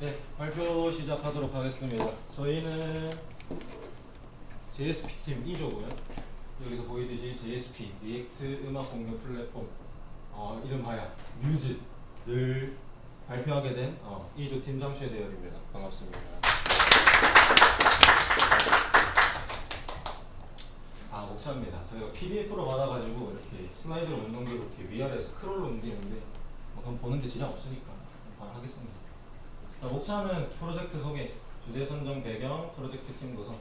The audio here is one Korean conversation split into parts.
네, 발표 시작하도록 하겠습니다. 저희는 JSP 팀 2조고요. 여기서 보이듯이 JSP 리액트 음악 공유 플랫폼 어, 이름하여 뮤즈를 발표하게 된 어, 2조 팀장 최대열입니다. 반갑습니다. 아 목차입니다. 저희가 PDF로 받아가지고 이렇게 슬라이드로 못 넘기고 이렇게 위아래 스크롤로 옮기는데 뭐 그건 보는데 지장 없으니까 바로 하겠습니다. 자, 목차는 프로젝트 소개, 주제 선정 배경, 프로젝트 팀 구성,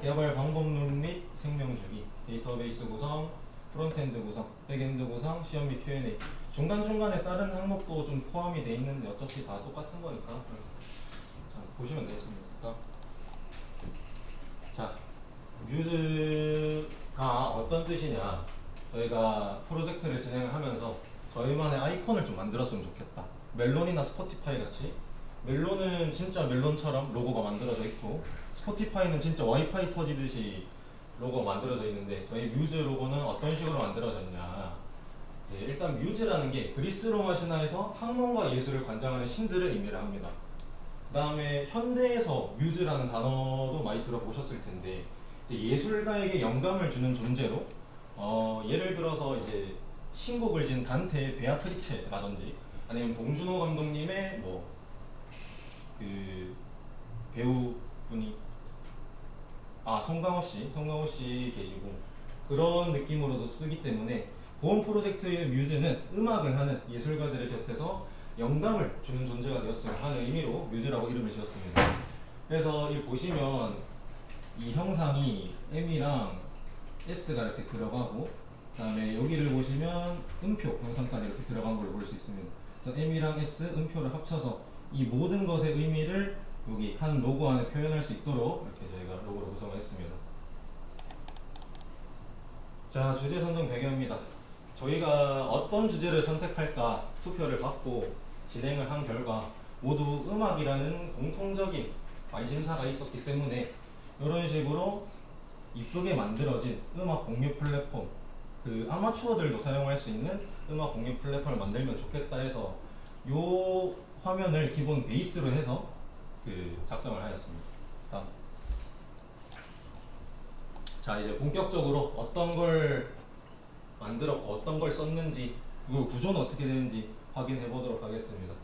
개발 방법론 및 생명 주기, 데이터베이스 구성, 프론트엔드 구성, 백엔드 구성, 시험 및 Q&A 중간 중간에 다른 항목도 좀 포함이 돼 있는데 어차피 다 똑같은 거니까 자, 보시면 되겠습니다. 자, 뮤즈가 어떤 뜻이냐? 저희가 프로젝트를 진행을 하면서 저희만의 아이콘을 좀 만들었으면 좋겠다. 멜론이나 스포티파이 같이 멜론은 진짜 멜론처럼 로고가 만들어져 있고 스포티파이는 진짜 와이파이 터지듯이 로고가 만들어져 있는데 저희 뮤즈 로고는 어떤 식으로 만들어졌냐? 이제 일단 뮤즈라는 게 그리스 로마 신화에서 학문과 예술을 관장하는 신들을 의미를 합니다. 그 다음에 현대에서 뮤즈라는 단어도 많이 들어보셨을 텐데 예술가에게 영감을 주는 존재로 어, 예를 들어서 이제 신곡을 지은 단테의 베아트리체라든지 아니면 봉준호 감독님의 뭐 그 배우 분이 아 송강호 씨, 송강호 씨 계시고 그런 느낌으로도 쓰기 때문에 보험 프로젝트의 뮤즈는 음악을 하는 예술가들의 곁에서 영감을 주는 존재가 되었으면 하는 의미로 뮤즈라고 이름을 지었습니다. 그래서 이 보시면 이 형상이 M이랑 S가 이렇게 들어가고 그다음에 여기를 보시면 음표 형상까지 이렇게 들어간 걸볼수 있습니다. 그래서 M이랑 S 음표를 합쳐서 이 모든 것의 의미를 여기 한 로고 안에 표현할 수 있도록 이렇게 저희가 로고를 구성했습니다. 자 주제 선정 배경입니다. 저희가 어떤 주제를 선택할까 투표를 받고 진행을 한 결과 모두 음악이라는 공통적인 관심사가 있었기 때문에 이런 식으로 이쁘게 만들어진 음악 공유 플랫폼 그 아마추어들도 사용할 수 있는 음악 공유 플랫폼을 만들면 좋겠다 해서 요 화면을 기본 베이스로 해서 그 작성을 하였습니다. 다음. 자 이제 본격적으로 어떤 걸 만들었고 어떤 걸 썼는지 그리고 구조는 어떻게 되는지 확인해 보도록 하겠습니다.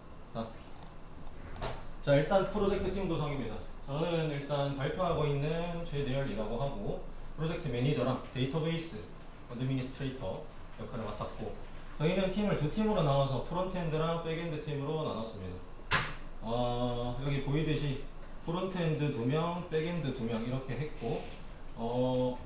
자 일단 프로젝트 팀 구성입니다. 저는 일단 발표하고 있는 최대열이라고 하고 프로젝트 매니저랑 데이터베이스 어드미니스트레이터 역할을 맡았고 저희는 팀을 두 팀으로 나눠서 프론트엔드랑 백엔드 팀으로 나눴습니다. 어, 여기 보이듯이 프론트엔드 두 명, 백엔드 두 명 이렇게 했고 어,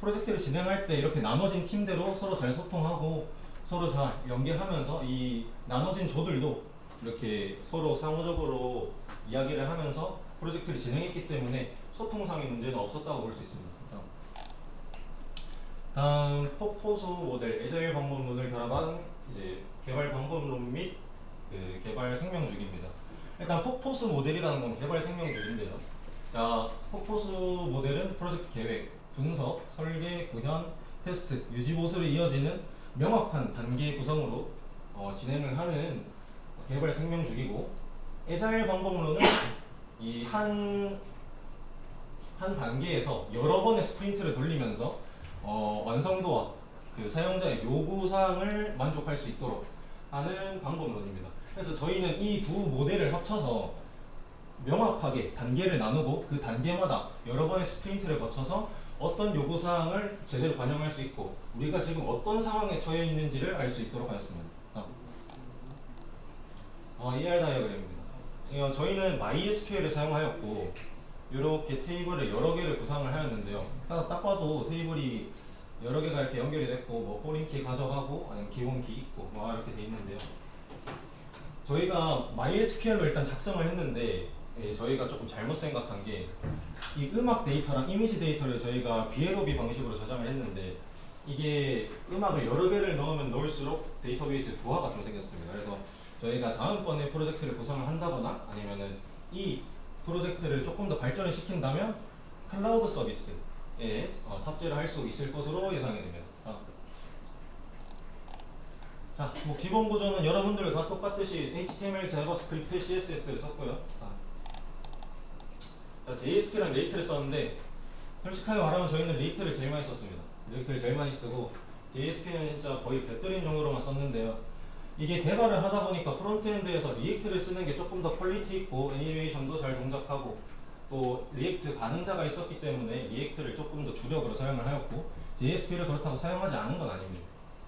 프로젝트를 진행할 때 이렇게 나눠진 팀대로 서로 잘 소통하고 서로 잘 연계하면서 이 나눠진 조들도 이렇게 서로 상호적으로 이야기를 하면서 프로젝트를 진행했기 때문에 소통상의 문제는 없었다고 볼 수 있습니다. 다음. 폭포수 모델 에저일 방법론을 결합한 이제 개발 방법론 및 그 개발 생명주기입니다. 일단 폭포수 모델이라는 건 개발 생명주기인데요. 자, 폭포수 모델은 프로젝트 계획, 분석, 설계, 구현, 테스트, 유지 보수로 이어지는 명확한 단계 구성으로 어, 진행을 하는 개발 생명주기고 에자일 방법론은 이 한 한 단계에서 여러 번의 스프린트를 돌리면서 어, 완성도와 그 사용자의 요구 사항을 만족할 수 있도록 하는 방법론입니다. 그래서 저희는 이 두 모델을 합쳐서 명확하게 단계를 나누고 그 단계마다 여러 번의 스프린트를 거쳐서 어떤 요구 사항을 제대로 반영할 수 있고 우리가 지금 어떤 상황에 처해 있는지를 알 수 있도록 하였습니다. 어, ER 다이어그램입니다. 어, 저희는 MySQL을 사용하였고 이렇게 테이블을 여러 개를 구상을 하였는데요. 딱, 딱 봐도 테이블이 여러 개가 이렇게 연결이 됐고 뭐 포린키 가져가고 아니면 기본키 있고 뭐 이렇게 돼 있는데요. 저희가 MySQL로 일단 작성을 했는데 예, 저희가 조금 잘못 생각한 게 이 음악 데이터랑 이미지 데이터를 저희가 BLOB 방식으로 저장을 했는데 이게 음악을 여러 개를 넣으면 넣을수록 데이터베이스에 부하가 좀 생겼습니다. 그래서 저희가 다음번에 프로젝트를 구성을 한다거나 아니면은 이 프로젝트를 조금 더 발전을 시킨다면 클라우드 서비스에 어, 탑재를 할 수 있을 것으로 예상이 됩니다. 아. 자, 뭐 기본 구조는 여러분들 다 똑같듯이 HTML, 자바스크립트, CSS를 썼고요. 자, 자 JSP랑 레이트를 썼는데 솔직하게 말하면 저희는 레이트를 제일 많이 썼습니다. 레이트를 제일 많이 쓰고 JSP는 진짜 거의 배터리인 정도로만 썼는데요. 이게 개발을 하다 보니까 프론트엔드에서 리액트를 쓰는 게 조금 더 퀄리티 있고 애니메이션도 잘 동작하고 또 리액트 가능자가 있었기 때문에 리액트를 조금 더 주력으로 사용을 하였고 JSP를 그렇다고 사용하지 않은 건 아닙니다.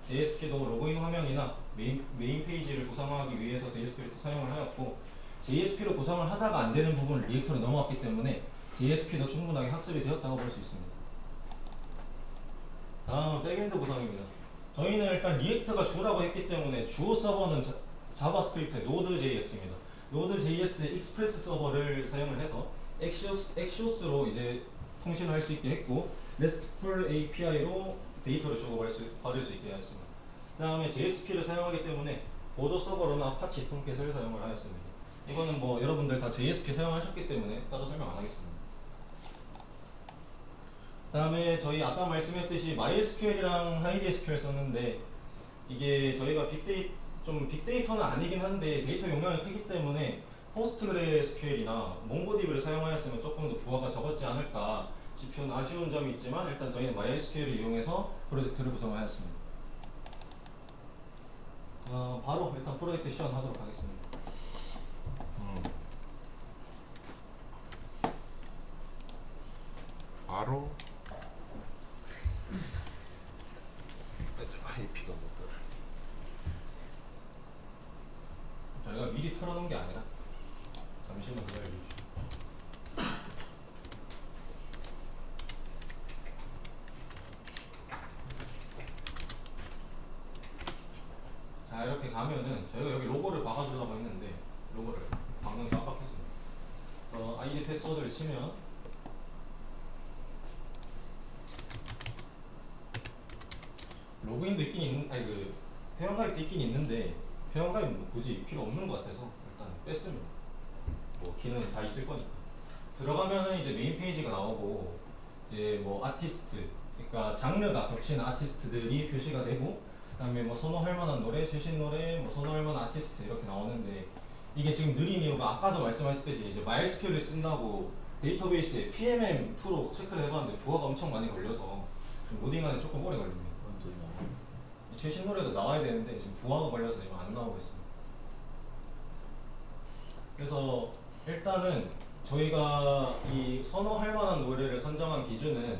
JSP도 로그인 화면이나 메인, 메인 페이지를 구성하기 위해서 JSP를 또 사용을 하였고 JSP로 구성을 하다가 안 되는 부분을 리액터로 넘어왔기 때문에 JSP도 충분하게 학습이 되었다고 볼 수 있습니다. 다음은 백엔드 구성입니다. 저희는 일단 리액트가 주라고 했기 때문에 주어 서버는 자, 자바스크립트의 노드.js입니다. 노드.js 익스프레스 서버를 사용을 해서 엑시오스로 이제 통신을 할 수 있게 했고 RESTful API로 데이터를 주고받을 수, 받을 수 있게 하였습니다. 그 다음에 JSP를 사용하기 때문에 보조 서버로는 아파치 톰캣을 사용을 하였습니다. 이거는 뭐 여러분들 다 JSP 사용하셨기 때문에 따로 설명 안 하겠습니다. 다음에 저희 아까 말씀했듯이 MySQL이랑 HiveSQL 썼는데 이게 저희가 빅데이 좀 빅데이터는 아니긴 한데 데이터 용량이 크기 때문에 포스트그레스QL이나 몽고디브를 사용하였으면 조금 더 부하가 적었지 않을까 싶은 아쉬운 점이 있지만 일단 저희는 MySQL을 이용해서 프로젝트를 구성하였습니다. 어, 바로 일단 프로젝트 시연하도록 하겠습니다. 바로 IP가 못 들어. 저희가 틀어놓은 게 아니라 잠시만 기다려주시죠. 자 이렇게 가면은 저희가 여기 로고를 박아주려고 했는데 로고를 방금 깜빡했습니다. 그래서 아이디 패스워드를 치면 로그인도 있긴 있는 아니 그 회원가입도 있긴 있는데 회원가입은 뭐 굳이 필요 없는 것 같아서 뺐습니다. 뭐 기능 다 있을 거니까. 들어가면은 이제 메인 페이지가 나오고 이제 뭐 아티스트 그러니까 장르가 겹치는 아티스트들이 표시가 되고 그다음에 뭐 선호할 만한 노래, 최신 노래, 뭐 선호할 만한 아티스트 이렇게 나오는데 이게 지금 느린 이유가 아까도 말씀하셨듯이 이제 MySQL을 쓴다고 데이터베이스에 PMM2로 체크를 해봤는데 부하가 엄청 많이 걸려서 좀 로딩하는 데 조금 오래 걸립니다. 이 최신 노래도 나와야 되는데 지금 부하가 걸려서 지금 안 나오고 있습니다. 그래서 일단은 저희가 이 선호할 만한 노래를 선정한 기준은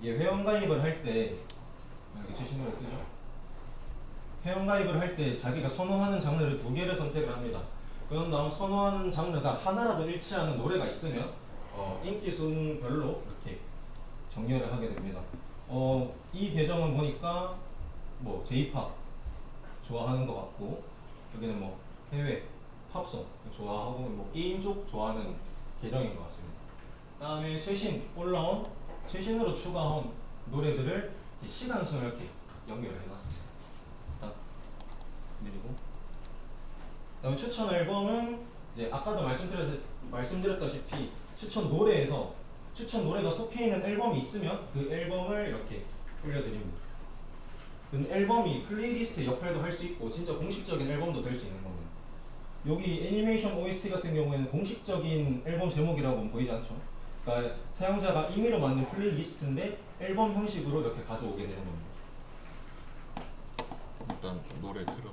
이게 회원 가입을 할 때 이렇게 최신 노래 뜨죠? 회원 가입을 할 때 자기가 선호하는 장르를 두 개를 선택을 합니다. 그런 다음 선호하는 장르가 하나라도 일치하는 노래가 있으면 어, 인기 순별로 이렇게 정렬을 하게 됩니다. 어, 이 계정은 보니까 뭐 J-팝 좋아하는 것 같고 여기는 뭐 해외 팝송 좋아하고 뭐 게임 쪽 좋아하는 계정인 것 같습니다. 다음에 최신 올라온 최신으로 추가한 노래들을 이렇게 시간순 이렇게 연결해 놨습니다. 딱 그리고 그다음에 추천 앨범은 이제 아까도 말씀드렸 말씀드렸다시피 추천 노래에서 추천 노래가 속해 있는 앨범이 있으면 그 앨범을 이렇게 올려드립니다. 그 앨범이 플레이리스트 역할도 할 수 있고 진짜 공식적인 앨범도 될 수 있는 겁니다. 여기 애니메이션 OST 같은 경우에는 공식적인 앨범 제목이라고 보이지 않죠? 그러니까 사용자가 임의로 만든 플레이리스트인데 앨범 형식으로 이렇게 가져오게 되는 겁니다. 일단 노래 들어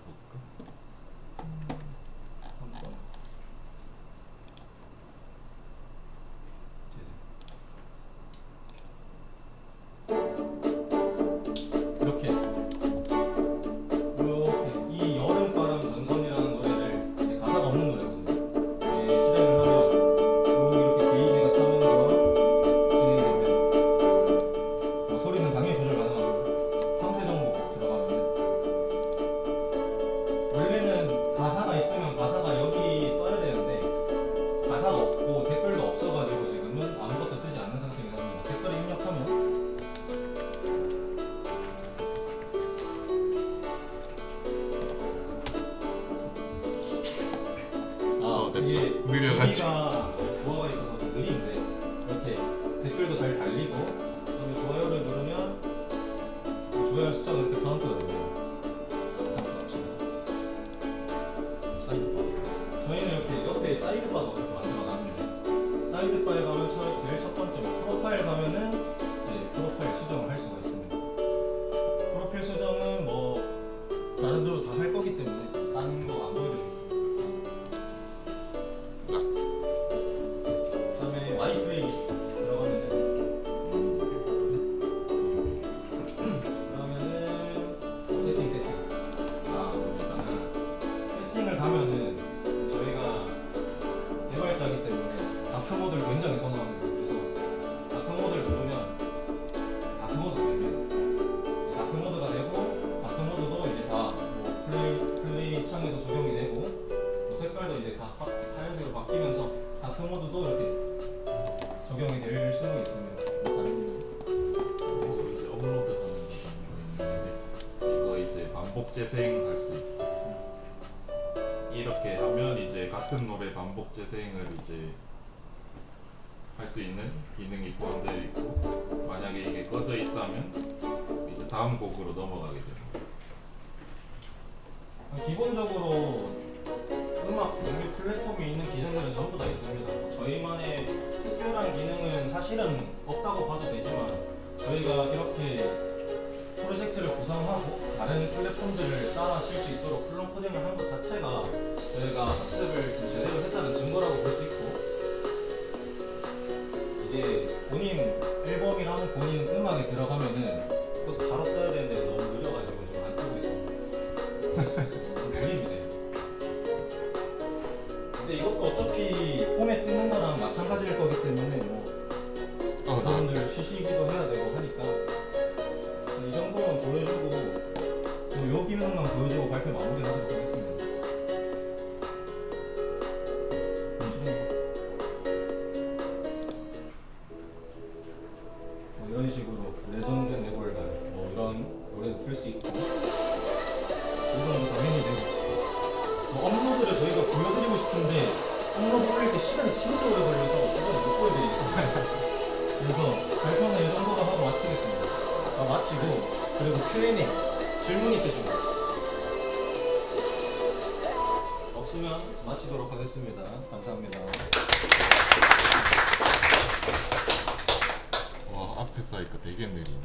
저희는 이렇게 옆에 사이드바가 이렇게 넣을 거 같아요. 사이드바에 가면 차라리 바뀌면서 다크 모드도 이렇게 적용이 될 수 있습니다. 그래서 이제 업로드하는 이거 이제 반복 재생할 수 있고 이렇게 하면 이제 같은 노래 반복 재생을 이제 할 수 있는 기능이 포함되어 있고 만약에 이게 꺼져 있다면 이제 다음 곡으로 넘어가게 됩니다. 기본적으로 음악 연결 플랫폼이 있는 기능들은 전부 다 있습니다. 저희만의 특별한 기능은 사실은 없다고 봐도 되지만 저희가 이렇게 프로젝트를 구성하고 다른 플랫폼들을 따라 칠수 있도록 플럼 코딩을 한 것 자체가 저희가 학습을 좀 제대로 했다는 증거라고 볼 수 있고 이제 본인 앨범이랑 본인 음악에 들어가면은 그것도 바로 떠야 되는데 너무 마치고 그리고 Q&A 질문 있으신가요? 없으면 마치도록 하겠습니다. 감사합니다. 와 앞에 사이가 되게 느리네